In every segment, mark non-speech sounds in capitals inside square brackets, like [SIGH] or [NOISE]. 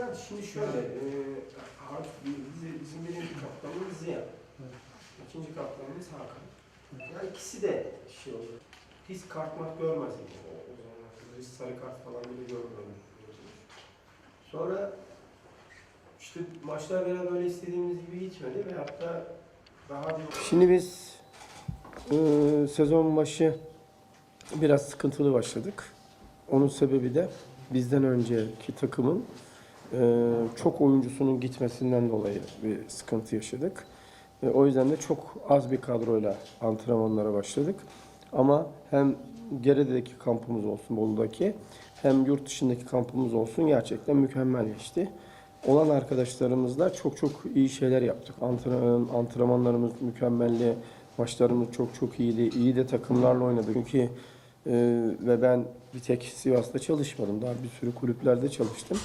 Yani şimdi şöyle, e, artık bizim, bizim birinci kaptanımız Ziya. İkinci kaptanımız Hakan. Yani ikisi de şey oluyor. Hiç kart mart görmez yani o, o zamanlar. Hiç sarı kart falan bile görmüyorum. Sonra işte maçlar biraz böyle istediğimiz gibi gitmedi ve hatta daha bir... Şimdi biz e, sezon başı biraz sıkıntılı başladık. Onun sebebi de bizden önceki takımın çok oyuncusunun gitmesinden dolayı bir sıkıntı yaşadık. E, o yüzden de çok az bir kadroyla antrenmanlara başladık. Ama hem Gerede'deki kampımız olsun Bolu'daki hem yurt dışındaki kampımız olsun gerçekten mükemmel geçti. Olan arkadaşlarımızla çok çok iyi şeyler yaptık. Antrenman, antrenmanlarımız mükemmeldi. Maçlarımız çok çok iyiydi. İyi de takımlarla oynadık. Çünkü e, ve ben bir tek Sivas'ta çalışmadım. Daha bir sürü kulüplerde çalıştım.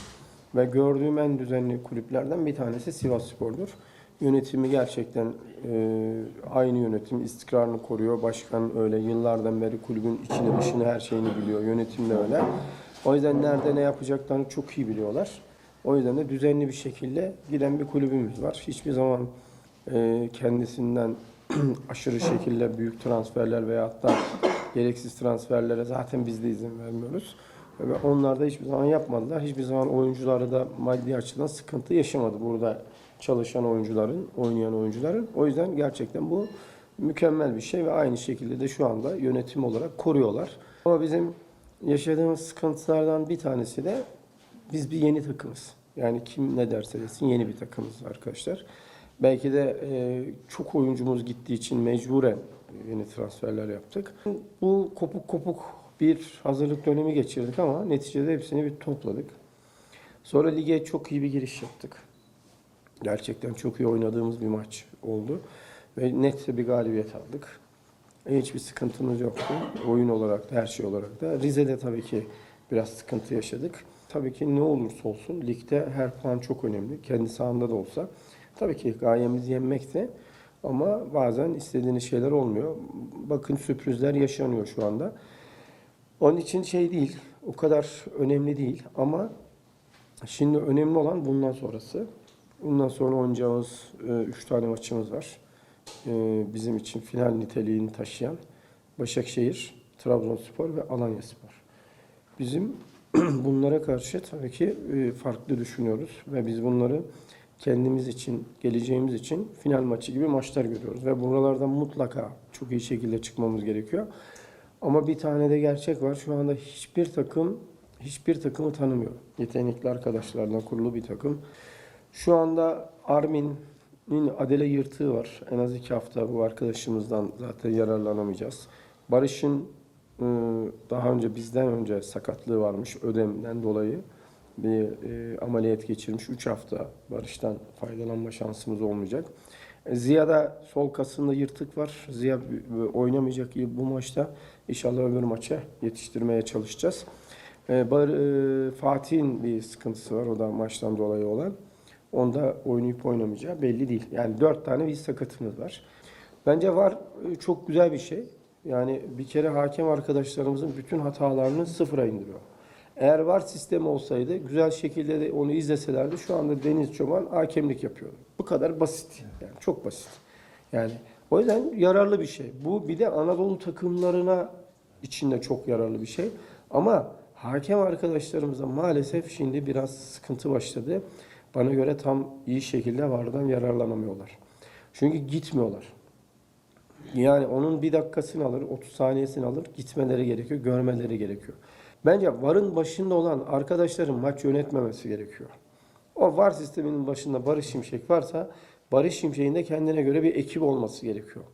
Ve gördüğüm en düzenli kulüplerden bir tanesi Sivas Spor'dur. Yönetimi gerçekten e, aynı yönetim istikrarını koruyor. Başkan öyle yıllardan beri kulübün içini dışını her şeyini biliyor. Yönetim de öyle. O yüzden nerede ne yapacaklarını çok iyi biliyorlar. O yüzden de düzenli bir şekilde giden bir kulübümüz var. Hiçbir zaman e, kendisinden [CLEARS THROAT] aşırı şekilde büyük transferler veya hatta gereksiz transferlere zaten biz de izin vermiyoruz. Ve onlar da hiçbir zaman yapmadılar. Hiçbir zaman oyuncuları da maddi açıdan sıkıntı yaşamadı burada çalışan oyuncuların, oynayan oyuncuların. O yüzden gerçekten bu mükemmel bir şey ve aynı şekilde de şu anda yönetim olarak koruyorlar. Ama bizim yaşadığımız sıkıntılardan bir tanesi de biz bir yeni takımız. Yani kim ne derse desin yeni bir takımız arkadaşlar. Belki de e, çok oyuncumuz gittiği için mecburen yeni transferler yaptık. Bu kopuk kopuk bir hazırlık dönemi geçirdik ama neticede hepsini bir topladık. Sonra lige çok iyi bir giriş yaptık. Gerçekten çok iyi oynadığımız bir maç oldu. Ve netse bir galibiyet aldık. Hiçbir sıkıntımız yoktu. Oyun olarak da her şey olarak da. Rize'de tabii ki biraz sıkıntı yaşadık. Tabii ki ne olursa olsun ligde her puan çok önemli. Kendi sahanda da olsa. Tabii ki gayemiz yenmekti. Ama bazen istediğiniz şeyler olmuyor. Bakın sürprizler yaşanıyor şu anda. Onun için şey değil, o kadar önemli değil ama şimdi önemli olan bundan sonrası. Bundan sonra oynayacağımız 3 tane maçımız var. E, bizim için final niteliğini taşıyan Başakşehir, Trabzonspor ve Alanyaspor. Bizim [CLEARS THROAT] bunlara karşı tabii ki e, farklı düşünüyoruz ve biz bunları kendimiz için, geleceğimiz için final maçı gibi maçlar görüyoruz ve buralardan mutlaka çok iyi şekilde çıkmamız gerekiyor. Ama bir tane de gerçek var. Şu anda hiçbir takım hiçbir takımı tanımıyor. Yetenekli arkadaşlardan kurulu bir takım. Şu anda Armin'in Adele yırtığı var. En az iki hafta bu arkadaşımızdan zaten yararlanamayacağız. Barış'ın e, daha önce bizden önce sakatlığı varmış ödemden dolayı bir e, ameliyat geçirmiş. 3 hafta Barış'tan faydalanma şansımız olmayacak. Ziya'da sol kasında yırtık var. Ziya oynamayacak bu maçta. İnşallah öbür maça yetiştirmeye çalışacağız. E, Bar, e, Fatih'in bir sıkıntısı var. O da maçtan dolayı olan. Onda oynayıp oynamayacağı belli değil. Yani dört tane bir sakatımız var. Bence var e, çok güzel bir şey. Yani bir kere hakem arkadaşlarımızın bütün hatalarını sıfıra indiriyor. Eğer var sistemi olsaydı güzel şekilde de onu izleselerdi şu anda Deniz Çoban hakemlik yapıyordu. Bu kadar basit. Yani çok basit. Yani o yüzden yararlı bir şey. Bu bir de Anadolu takımlarına içinde çok yararlı bir şey. Ama hakem arkadaşlarımıza maalesef şimdi biraz sıkıntı başladı. Bana göre tam iyi şekilde vardan yararlanamıyorlar. Çünkü gitmiyorlar. Yani onun bir dakikasını alır, 30 saniyesini alır, gitmeleri gerekiyor, görmeleri gerekiyor. Bence VAR'ın başında olan arkadaşların maç yönetmemesi gerekiyor. O VAR sisteminin başında Barış Şimşek varsa Barış Şimşek'in de kendine göre bir ekip olması gerekiyor.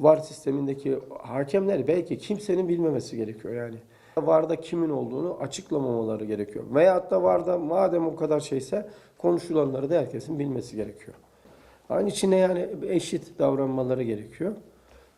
VAR sistemindeki hakemler belki kimsenin bilmemesi gerekiyor yani. VAR'da kimin olduğunu açıklamamaları gerekiyor. Veyahut da VAR'da madem o kadar şeyse konuşulanları da herkesin bilmesi gerekiyor. Aynı içine yani eşit davranmaları gerekiyor.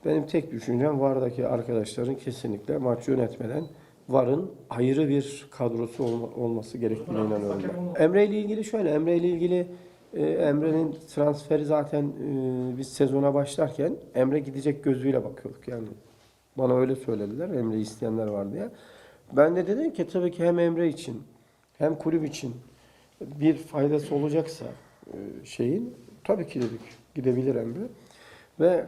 Benim tek düşüncem VAR'daki arkadaşların kesinlikle maç yönetmeden VAR'ın ayrı bir kadrosu olma- olması gerektiğine inanıyorum ben. Emre ile ilgili şöyle, Emre ile ilgili e, Emre'nin transferi zaten e, biz sezona başlarken Emre gidecek gözüyle bakıyorduk yani. Bana öyle söylediler, Emre isteyenler var diye. Ben de dedim ki tabii ki hem Emre için hem kulüp için bir faydası olacaksa e, şeyin tabii ki dedik gidebilir Emre. Ve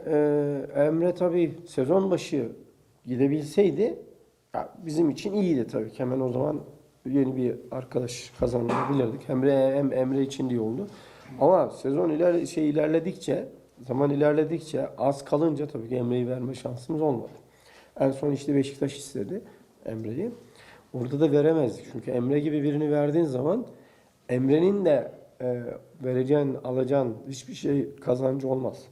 e, Emre tabii sezon başı gidebilseydi ya bizim için iyiydi tabii ki. Hemen o zaman yeni bir arkadaş kazanabilirdik. Hem Emre için iyi oldu. Ama sezon iler şey ilerledikçe, zaman ilerledikçe az kalınca tabii ki Emre'yi verme şansımız olmadı. En son işte Beşiktaş istedi Emre'yi. Orada da veremezdik. Çünkü Emre gibi birini verdiğin zaman Emre'nin de e, vereceğin, alacağın hiçbir şey kazancı olmaz.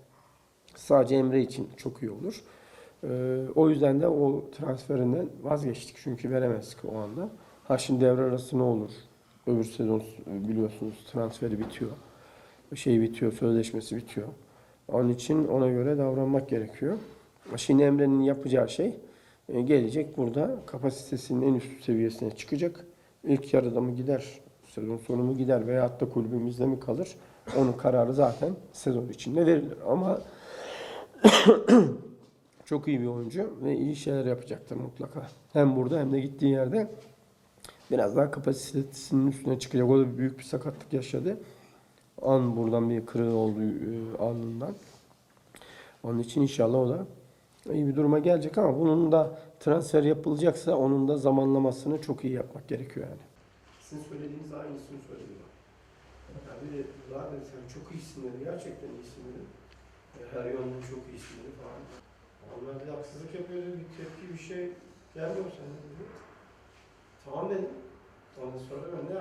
Sadece Emre için çok iyi olur. E, o yüzden de o transferinden vazgeçtik. Çünkü veremezdik o anda. Ha şimdi devre arası ne olur? Öbür sezon e, biliyorsunuz transferi bitiyor. Şey bitiyor, sözleşmesi bitiyor. Onun için ona göre davranmak gerekiyor. Şimdi Emre'nin yapacağı şey e, gelecek burada kapasitesinin en üst seviyesine çıkacak. İlk yarıda mı gider, sezon sonu mu gider veya hatta kulübümüzde mi kalır? Onun kararı zaten sezon içinde verilir. Ama [CLEARS THROAT] [COUGHS] çok iyi bir oyuncu ve iyi şeyler yapacaktır mutlaka. Hem burada hem de gittiği yerde biraz daha kapasitesinin üstüne çıkacak. O da büyük bir sakatlık yaşadı. An buradan bir kırığı oldu e, anından. Onun için inşallah o da iyi bir duruma gelecek ama bunun da transfer yapılacaksa onun da zamanlamasını çok iyi yapmak gerekiyor yani. Sizin söylediğiniz aynısını söyledi. Ya bir de zaten sen çok iyisin dedi. Gerçekten iyisin dedi. Her yönden çok iyisin dedi falan. Onlar bir haksızlık yapıyor. Bir tepki bir şey gelmiyor dedi. Tamam dedim. Ondan sonra ben de